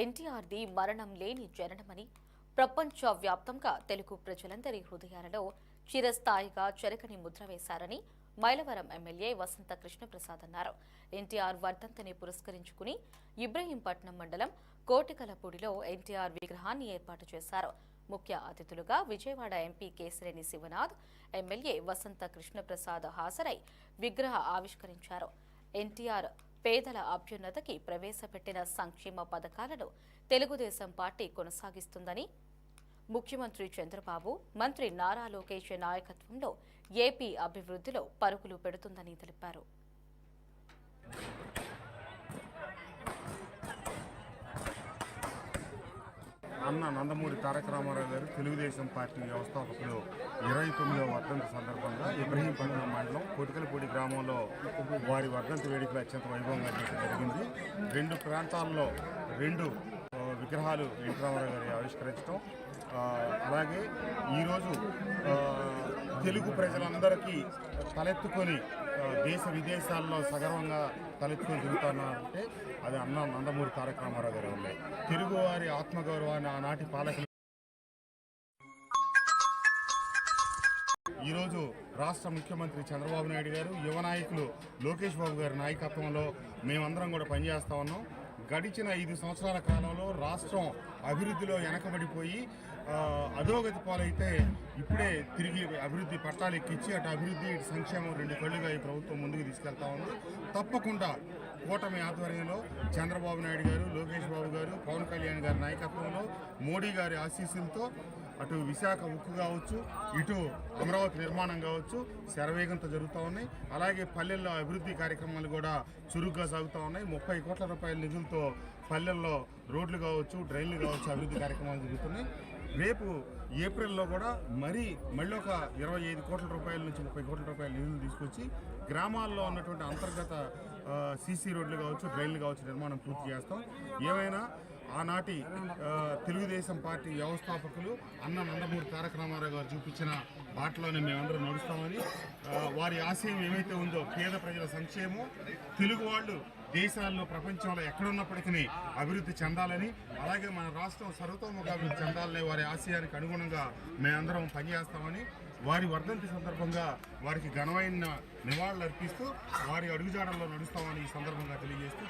ఎన్టీఆర్ది మరణం లేని జననమని ప్రపంచవ్యాప్తంగా తెలుగు ప్రజలందరి హృదయాలలో చిరస్థాయిగా చెరకని ముద్ర వేశారని మైలవరం ఎమ్మెల్యే వసంత కృష్ణప్రసాద్ అన్నారు. ఎన్టీఆర్ వర్ధంతిని పురస్కరించుకుని ఇబ్రహీంపట్నం మండలం కోటికలపూడిలో ఎన్టీఆర్ విగ్రహాన్ని ఏర్పాటు చేశారు. ముఖ్య అతిథులుగా విజయవాడ ఎంపీ కేశినేని శివనాథ్ ఎమ్మెల్యే వసంత కృష్ణప్రసాద్ హాజరై విగ్రహ ఆవిష్కరించారు. ఎన్టీఆర్ పేదల అభ్యున్నతకి ప్రవేశపెట్టిన సంక్షేమ పథకాలను తెలుగుదేశం పార్టీ కొనసాగిస్తుందని ముఖ్యమంత్రి చంద్రబాబు మంత్రి నారా లోకేష్ నాయకత్వంలో ఏపీ అభివృద్ధిలో పరుగులు పెడుతుందని తెలిపారు. అన్న నందమూరి తారక రామారావు గారు తెలుగుదేశం పార్టీ వ్యవస్థాపకులు ఇరవై తొమ్మిదవ వర్ధంతి సందర్భంగా ఇబ్రహీంపట్నం మండలం కొటికలపూడి గ్రామంలో వారి వర్ధంతి వేడుకలు అత్యంత వైభవంగా జరిగింది. రెండు ప్రాంతాల్లో రెండు విగ్రహాలు ఎన్టీ రామారావు గారి ఆవిష్కరించడం అలాగే ఈరోజు తెలుగు ప్రజలందరికీ తలెత్తుకొని దేశ విదేశాల్లో సగర్వంగా తలెత్తుకొని తిరుగుతున్నారంటే అది అన్న నందమూరి తారక రామారావు ఉన్నాయి వల్లే. తెలుగువారి ఆత్మగౌరవాన్ని ఆనాటి పాలకులు ఈరోజు రాష్ట్ర ముఖ్యమంత్రి చంద్రబాబు నాయుడు గారు యువ నాయకులు లోకేష్ బాబు గారి నాయకత్వంలో మేమందరం కూడా పనిచేస్తా ఉన్నాం. గడిచిన ఐదు సంవత్సరాల కాలంలో రాష్ట్రం అభివృద్ధిలో వెనకబడిపోయి అధోగతి పాలైతే ఇప్పుడే తిరిగి అభివృద్ధి పట్టాలు ఎక్కించి అటు అభివృద్ధి సంక్షేమం రెండు కళ్ళుగా ఈ ప్రభుత్వం ముందుకు తీసుకెళ్తా ఉంది. తప్పకుండా కూటమి ఆధ్వర్యంలో చంద్రబాబు నాయుడు గారు లోకేష్ బాబు గారు పవన్ కళ్యాణ్ గారి నాయకత్వంలో మోడీ గారి ఆశీస్సులతో అటు విశాఖ ఉక్కు కావచ్చు ఇటు అమరావతి నిర్మాణం కావచ్చు శరవేగంతో జరుగుతూ ఉన్నాయి. అలాగే పల్లెల్లో అభివృద్ధి కార్యక్రమాలు కూడా చురుగ్గా సాగుతూ ఉన్నాయి. ముప్పై కోట్ల రూపాయల నిధులతో పల్లెల్లో రోడ్లు కావచ్చు డ్రైన్లు కావచ్చు అభివృద్ధి కార్యక్రమాలు జరుగుతున్నాయి. రేపు ఏప్రిల్లో కూడా మరీ మళ్ళీ ఒక ఇరవై ఐదు కోట్ల రూపాయల నుంచి ముప్పై కోట్ల రూపాయల నిధులు తీసుకొచ్చి గ్రామాల్లో ఉన్నటువంటి అంతర్గత సీసీ రోడ్లు కావచ్చు డ్రైన్లు కావచ్చు నిర్మాణం పూర్తి చేస్తాం. ఏమైనా ఆనాటి తెలుగుదేశం పార్టీ వ్యవస్థాపకులు అన్న నందమూరి తారక రామారావు గారు చూపించిన బాటలోనే మేమందరం నడుస్తామని వారి ఆశయం ఏమైతే ఉందో పేద ప్రజల సంక్షేమం తెలుగు వాళ్ళు దేశాల్లో ప్రపంచంలో ఎక్కడున్నప్పటికీ అభివృద్ధి చెందాలని అలాగే మన రాష్ట్రం సర్వతోముఖ అభివృద్ధి చెందాలనే వారి ఆశయానికి అనుగుణంగా మేమందరం పనిచేస్తామని వారి వర్ధంతి సందర్భంగా వారికి ఘనమైన నివాళులు అర్పిస్తూ వారి అడుగుజాడల్లో నడుస్తామని ఈ సందర్భంగా తెలియజేస్తూ